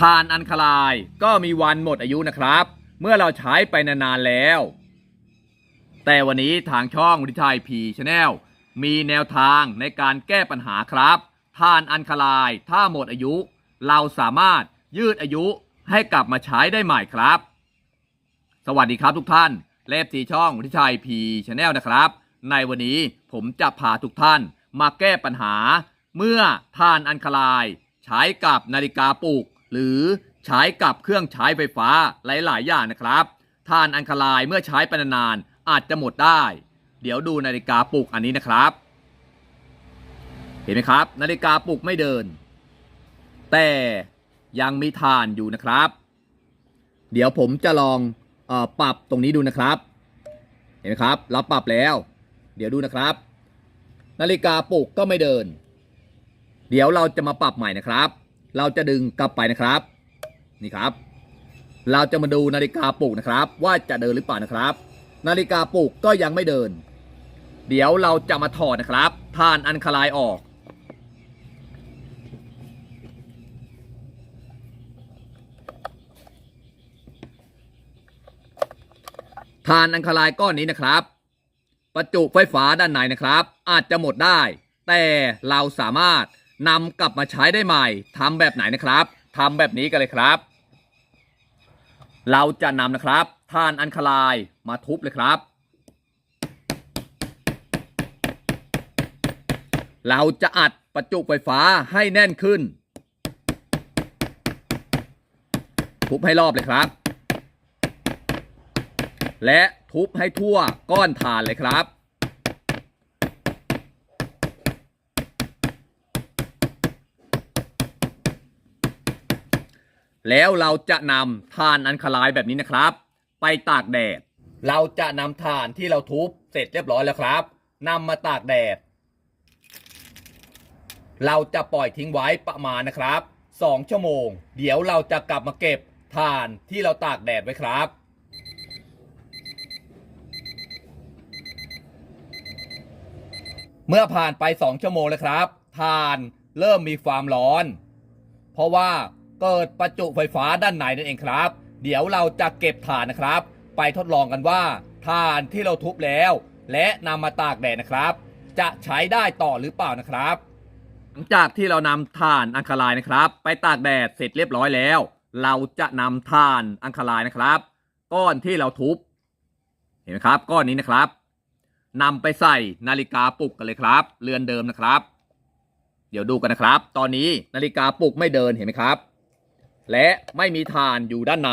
ทานอันคลายก็มีวันหมดอายุนะครับ เมื่อเราใช้ไปนานๆแล้ว แต่วันนี้ทางช่องวิทัยพีชาแนลมีแนวทางในการแก้ปัญหาครับทานอันคลายถ้าหมดอายุ เราสามารถยืดอายุให้กลับมาใช้ได้ใหม่ครับ สวัสดีครับทุกท่านเลฟสีช่องวิทัยพีชาแนลนะครับ ในวันนี้ผมจะพาทุกท่านมาแก้ปัญหา เมื่อทานอันคลาย ใช้กับนาฬิกาปลุก หรือใช้กับเครื่องใช้ไฟฟ้าหลาย ๆ อย่างนะครับทานอันคลายเมื่อใช้ไปนานๆอาจจะหมดได้ เดี๋ยวดูนาฬิกาปลุกอันนี้นะครับ เห็นไหมครับ นาฬิกาปลุกไม่เดิน แต่ยังมีทานอยู่นะครับ เดี๋ยวผมจะลองอปรับตรงนี้ดูนะครับ เห็นไหมครับ เราปรับแล้ว เดี๋ยวดูนะครับ นาฬิกาปลุกก็ไม่เดิน เดี๋ยวเราจะมาปรับใหม่นะครับ เราจะดึงกลับไปนะครับ นี่ครับ เราจะมาดูนาฬิกาปลุกนะครับ ว่าจะเดินหรือเปล่านะครับ นาฬิกาปลุกก็ยังไม่เดิน เดี๋ยวเราจะมาถอดนะครับทานอันคลายออกทานอันคลายก้อนนี้นะครับ ประจุไฟฟ้าด้านในนะครับ อาจจะหมดได้ แต่เราสามารถ นำกลับมาใช้ได้ใหม่ทำแบบไหนนะครับทำแบบนี้กันเลยครับ เราจะนำนะครับทานอันคลายมาทุบเลยครับ เราจะอัดประจุไฟฟ้าให้แน่นขึ้น ทุบให้รอบเลยครับ และทุบให้ทั่วก้อนถ่านเลยครับ แล้วเราจะนำถ่านอันคลายแบบนี้นะครับ ไปตากแดด เราจะนำถ่านที่เราทุบเสร็จเรียบร้อยแล้วครับนำมาตากแดด เราจะปล่อยทิ้งไว้ประมาณนะครับ 2 ชั่วโมง เดี๋ยวเราจะกลับมาเก็บถ่านที่เราตากแดดไว้ครับเมื่อผ่านไป 2 ชั่วโมงแล้วครับถ่านเริ่มมีความร้อน เพราะว่า เกิดประจุไฟฟ้าด้านในนั่นเองครับ เดี๋ยวเราจะเก็บถ่านนะครับ ไปทดลองกันว่าถ่านที่เราทุบแล้ว และนำมาตากแดดนะครับ จะใช้ได้ต่อหรือเปล่านะครับหลังจากที่เรานำถ่านอังคารายนะครับ ไปตากแดดเสร็จเรียบร้อยแล้ว เราจะนำถ่านอังคารายนะครับ ก้อนที่เราทุบ เห็นไหมครับ ก้อนนี้นะครับนำไปใส่นาฬิกาปลุกกันเลยครับ เรือนเดิมนะครับ เดี๋ยวดูกันนะครับ ตอนนี้นาฬิกาปลุกไม่เดินเห็นไหมครับ และไม่มีถ่านอยู่ด้านใน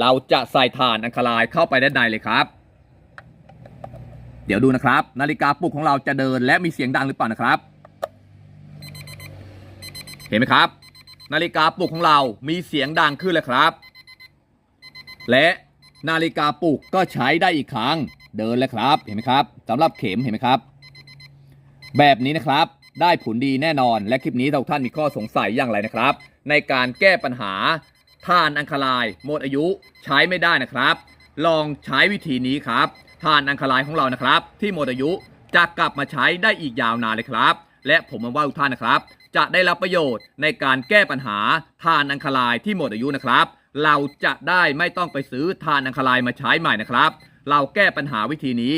เราจะใส่ถ่านอังคารายเข้าไปด้านในเลยครับ เดี๋ยวดูนะครับ นาฬิกาปลุกของเราจะเดินและมีเสียงดังหรือเปล่านะครับ เห็นไหมครับ นาฬิกาปลุกของเรามีเสียงดังขึ้นแล้วครับ และนาฬิกาปลุกก็ใช้ได้อีกครั้งเดินแล้วครับ เห็นไหมครับสำหรับเข็มเห็นไหมครับ แบบนี้นะครับได้ผลดีแน่นอนและคลิปนี้ทุกท่านมีข้อสงสัยอย่างไรนะครับ ในการแก้ปัญหาทานอังคารายหมดอายุใช้ไม่ได้นะครับ ลองใช้วิธีนี้ครับทานอังคารายของเรานะครับ ที่หมดอายุจะกลับมาใช้ได้อีกยาวนานเลยครับ และผมมาว่าทุกท่านนะครับ จะได้รับประโยชน์ในการแก้ปัญหาทานอังคารายที่หมดอายุนะครับ เราจะได้ไม่ต้องไปซื้อทานอังคารายมาใช้ใหม่นะครับ เราแก้ปัญหาวิธีนี้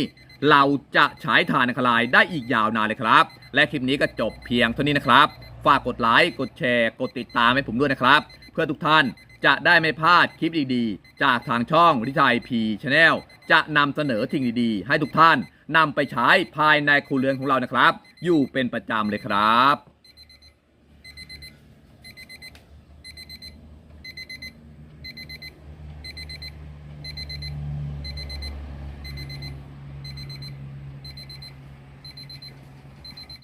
เราจะใช้ทานอังคารายได้อีกยาวนานเลยครับ และคลิปนี้ก็จบเพียงเท่านี้นะครับ ฝากกดไลค์ กดแชร์ กดติดตามให้ผมด้วยนะครับ เพื่อทุกท่านจะได้ไม่พลาดคลิปดีๆ จากทางช่องวิชัยพีชาแนลจะนำเสนอสิ่งดีๆ ให้ทุกท่านนำไปใช้ภายในครัวเรือนของเรานะครับ อยู่เป็นประจำเลยครับ